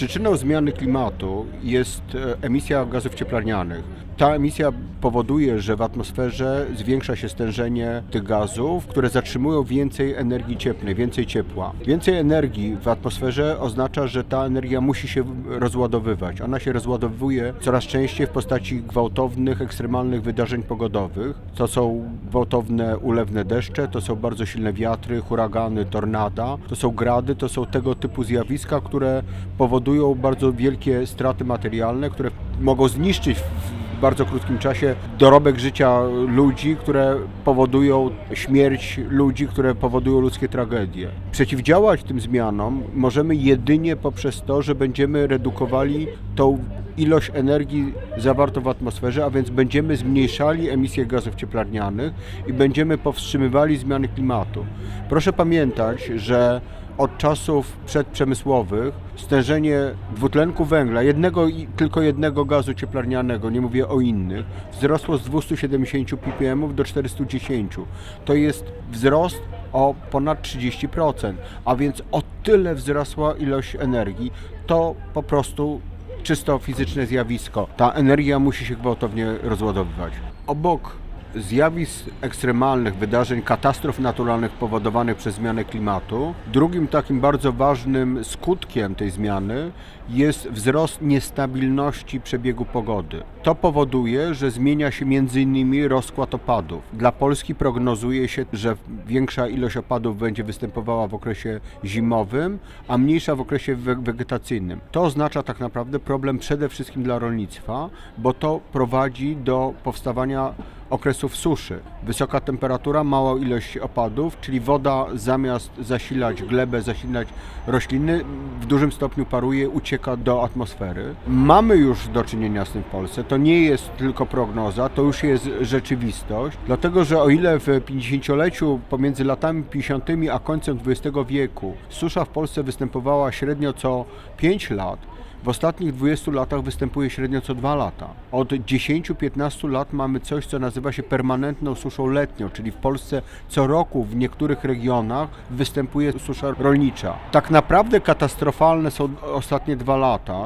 Przyczyną zmiany klimatu jest e, emisja gazów cieplarnianych. Ta emisja powoduje, że w atmosferze zwiększa się stężenie tych gazów, które zatrzymują więcej energii cieplnej, więcej ciepła. Więcej energii w atmosferze oznacza, że ta energia musi się rozładowywać. Ona się rozładowuje coraz częściej w postaci gwałtownych, ekstremalnych wydarzeń pogodowych. To są gwałtowne, ulewne deszcze, to są bardzo silne wiatry, huragany, tornada, to są grady, to są tego typu zjawiska, które powodują bardzo wielkie straty materialne, które mogą zniszczyć w bardzo krótkim czasie dorobek życia ludzi, które powodują śmierć ludzi, które powodują ludzkie tragedie. Przeciwdziałać tym zmianom możemy jedynie poprzez to, że będziemy redukowali tą ilość energii zawartą w atmosferze, a więc będziemy zmniejszali emisję gazów cieplarnianych i będziemy powstrzymywali zmiany klimatu. Proszę pamiętać, że od czasów przedprzemysłowych stężenie dwutlenku węgla, jednego i tylko jednego gazu cieplarnianego, nie mówię o innych, wzrosło z 270 ppm do 410. To jest wzrost o ponad 30%, a więc o tyle wzrosła ilość energii. To po prostu czysto fizyczne zjawisko. Ta energia musi się gwałtownie rozładowywać. Obok zjawisk ekstremalnych, wydarzeń, katastrof naturalnych powodowanych przez zmianę klimatu, drugim takim bardzo ważnym skutkiem tej zmiany jest wzrost niestabilności przebiegu pogody. To powoduje, że zmienia się m.in. rozkład opadów. Dla Polski prognozuje się, że większa ilość opadów będzie występowała w okresie zimowym, a mniejsza w okresie we- wegetacyjnym. To oznacza tak naprawdę problem przede wszystkim dla rolnictwa, bo to prowadzi do powstawania okresów suszy. Wysoka temperatura, mała ilość opadów, czyli woda zamiast zasilać glebę, zasilać rośliny, w dużym stopniu paruje, ucieka do atmosfery. Mamy już do czynienia z tym w Polsce. To nie jest tylko prognoza, to już jest rzeczywistość, dlatego że o ile w 50-leciu pomiędzy latami 50 a końcem XX wieku susza w Polsce występowała średnio co 5 lat, w ostatnich 20 latach występuje średnio co 2 lata. Od 10-15 lat mamy coś, co nazywa się permanentną suszą letnią, czyli w Polsce co roku w niektórych regionach występuje susza rolnicza. Tak naprawdę katastrofalne są ostatnie dwa lata.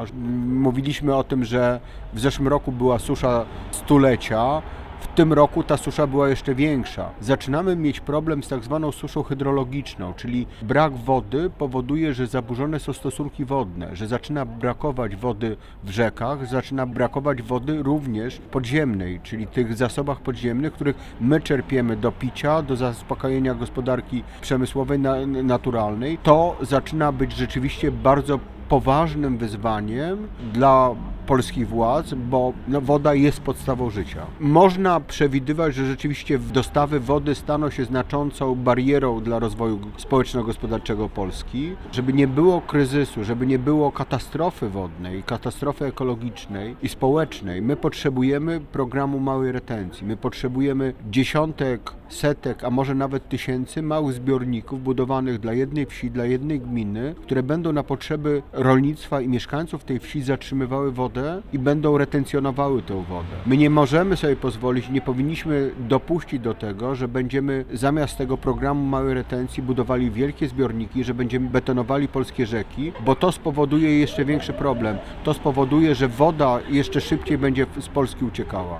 Mówiliśmy o tym, że w zeszłym roku była susza stulecia. W tym roku ta susza była jeszcze większa. Zaczynamy mieć problem z tak zwaną suszą hydrologiczną, czyli brak wody powoduje, że zaburzone są stosunki wodne, że zaczyna brakować wody w rzekach, zaczyna brakować wody również podziemnej, czyli tych zasobach podziemnych, których my czerpiemy do picia, do zaspokojenia gospodarki przemysłowej, na, naturalnej. To zaczyna być rzeczywiście bardzo poważnym wyzwaniem dla polskich władz, bo no, woda jest podstawą życia. Można przewidywać, że rzeczywiście dostawy wody staną się znaczącą barierą dla rozwoju społeczno-gospodarczego Polski. Żeby nie było kryzysu, żeby nie było katastrofy wodnej, katastrofy ekologicznej i społecznej, my potrzebujemy programu małej retencji. My potrzebujemy dziesiątek, setek, a może nawet tysięcy małych zbiorników budowanych dla jednej wsi, dla jednej gminy, które będą na potrzeby rolnictwa i mieszkańców tej wsi zatrzymywały wodę i będą retencjonowały tę wodę. My nie możemy sobie pozwolić, nie powinniśmy dopuścić do tego, że będziemy zamiast tego programu małej retencji budowali wielkie zbiorniki, że będziemy betonowali polskie rzeki, bo to spowoduje jeszcze większy problem. To spowoduje, że woda jeszcze szybciej będzie z Polski uciekała.